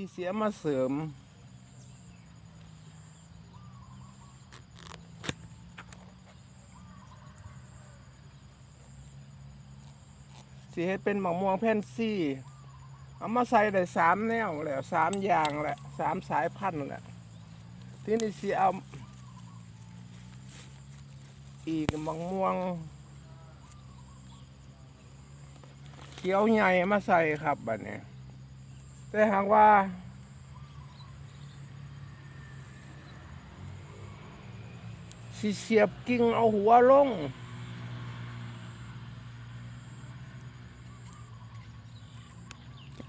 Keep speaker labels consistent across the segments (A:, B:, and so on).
A: ที่เสียมาเสริม สีเฮ็ดเป็นหมะม่วงแผ่นซี่ เอามาใส่ได้สามแนวแหล้วสามอย่างแหละสามสายพันธุ์แหละที่นี่สีเอา อีกหมะม่วงเขียวใหญ่มาใส่ครับบัดนี้ แต่หากว่า สิเสียบกิ่งเอาหัวลง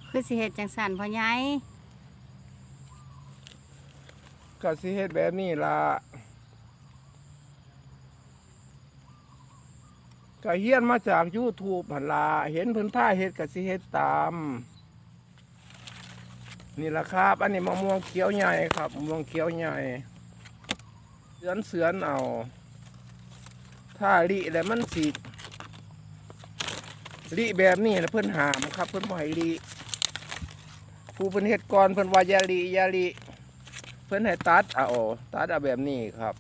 B: คือสิเฮ็ดจังสันพ่อใหญ่
A: ก็สิเฮ็ดแบบนี้ล่ะก็เฮียนมาจาก YouTube หั่นล่ะเห็นเพิ่นท่าเฮ็ดก็สิเฮ็ดตาม นี่ละครับ อันนี้มะม่วงเขียวใหญ่ครับมะม่วงเขียวใหญ่เสือนเสือนเอา ถ้าลิแล้วมันสีลิแบบนี้นะเพื่อนหามครับ เพื่อนบ่ให้ลิผู้เพิ่นเฮ็ดก่อนเพื่อนวายาลิยาลิเพื่อนให้ตัดเอาตัดเอาแบบนี้ครับ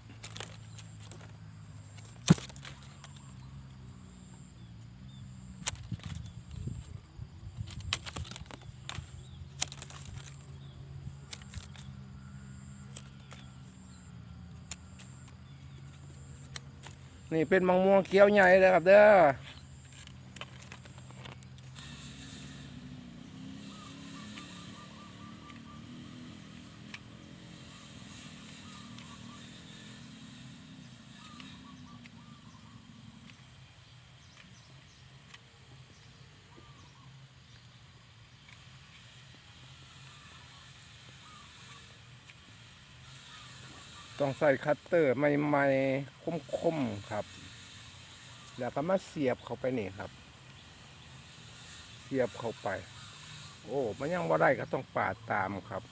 A: นี่เป็นมังม่วงเขียวใหญ่เลยครับเด้อ ต้องใส่คัตเตอร์ใหม่ๆคมๆครับ แล้วก็มาเสียบเข้าไปนี่ครับ เสียบเข้าไป โอ้มันยังว่าได้ก็ต้องปาดตามครับ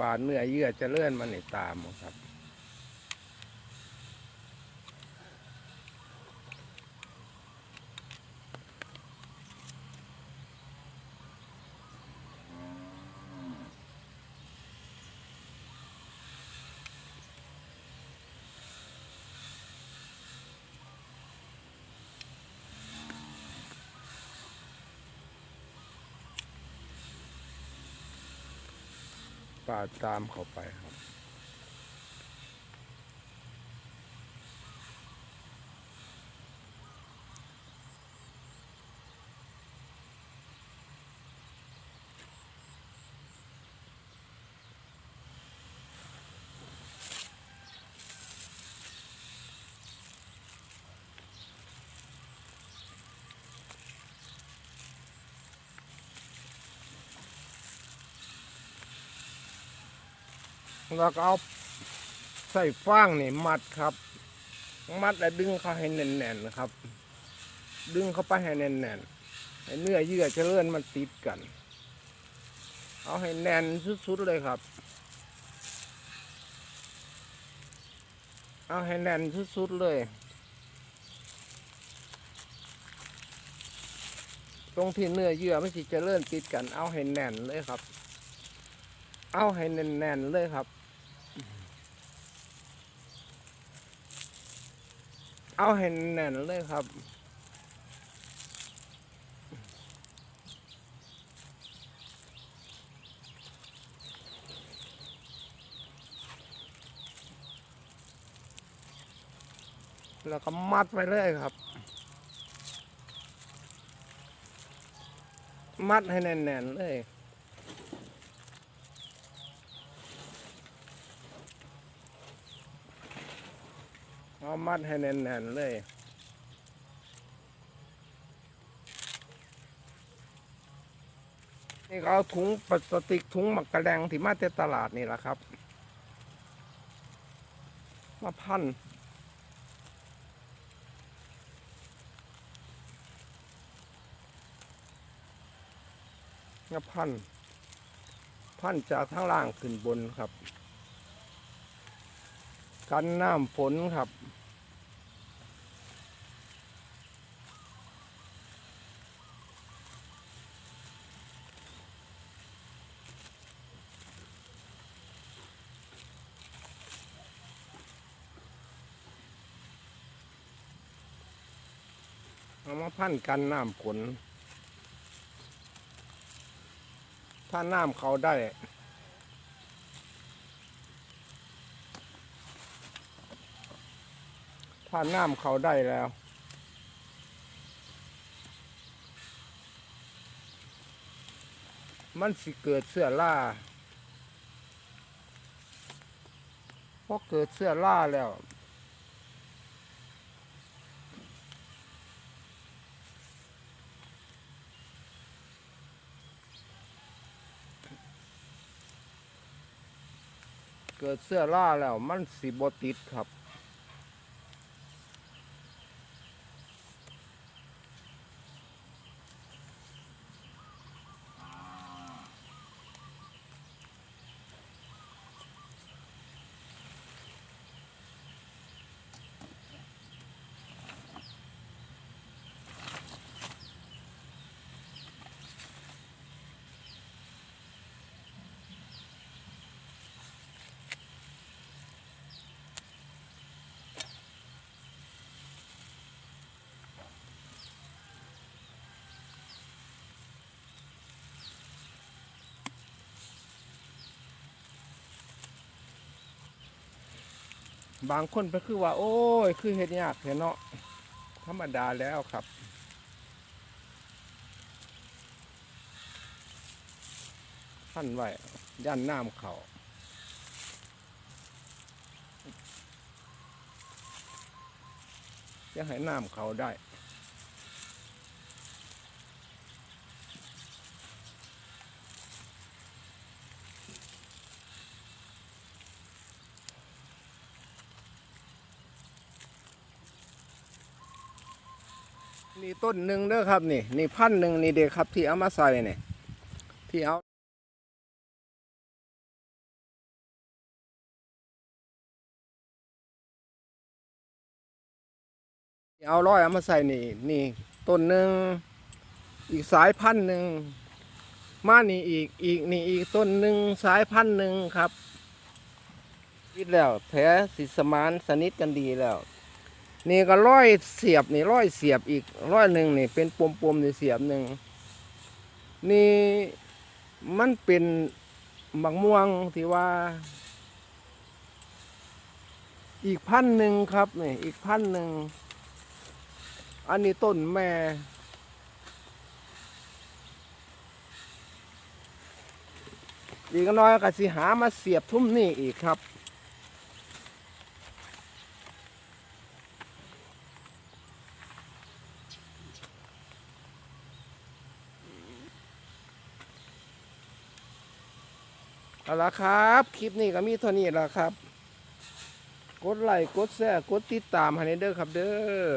A: ปาดเนื้อเยื่อจะเลื่อนมันนี่ตามครับ ปาตามเขาไปครับ แล้วก็เอาใส่ฟางนี่มัดครับ มัดแล้วดึงเขาให้แน่นๆนะครับ ดึงเข้าไปให้แน่นๆให้เนื้อเยื่อเจริญมันติดกัน เอาให้แน่นสุดๆเลยครับ เอาให้แน่นสุดๆเลย ตรงที่เนื้อเยื่อไม่สิเจริญติดกัน เอาให้แน่นเลยครับ เอาให้แน่นๆเลยครับ เอาให้แน่นเลยครับ แล้วก็มัดไว้เลยครับ มัดให้แน่นๆเลย เอา มัดให้แน่นๆเลยนี่ก็เอาถุงพลาสติกถุงหมักกระแดงที่มาจากตลาดนี่แหละครับ มาพันมาพัน พันจากข้างล่างขึ้นบนครับ กันน้ำฝนครับ เอามาพันกันน้ำฝนถ้าน้ำเขาได้ ถ้าน้ำเขาได้แล้วมันสิเกิดเสื้อล่าพอเกิดเสื้อล่าแล้ว เกิดเสื้อล่าแล้วมันสิบติดครับ บางคนไปคือว่า โอ้ย คือเห็ดยากเห็นเนาะธรรมดาแล้วครับท่านไว้ย่านน้ำเขาจะให้น้ำเขาได้ นี่ต้นหนึ่งเด้อครับนี่นี่พันหนึ่งนี่เด็กครับที่เอามาใส่เนี่ยที่เอาเอาร้อยเอามาใส่นี่นี่ต้นหนึ่งอีกสายพันหนึ่งมานี่อีกอีกนี่อีกต้นหนึ่งสายพันหนึ่งครับคิดแล้วแท้สิสมานสนิทกันดีแล้ว นี่ก็ร้อยเสียบนี่ร้อยเสียบอีกร้อยหนึ่งนี่เป็นปมปมนี่เสียบหนึ่งนี่มันเป็นบักม่วงที่ว่า อีกพันหนึ่งครับนี่อีกพันหนึ่งอันนี้ต้นแม่ อีกน้อยก็สิหามาเสียบทุ่มนี่อีกครับ เอาละครับ คลิปนี้ก็มีเท่านี้ละครับ กดไลค์กดแชร์กดติดตามให้เด้อครับเด้อ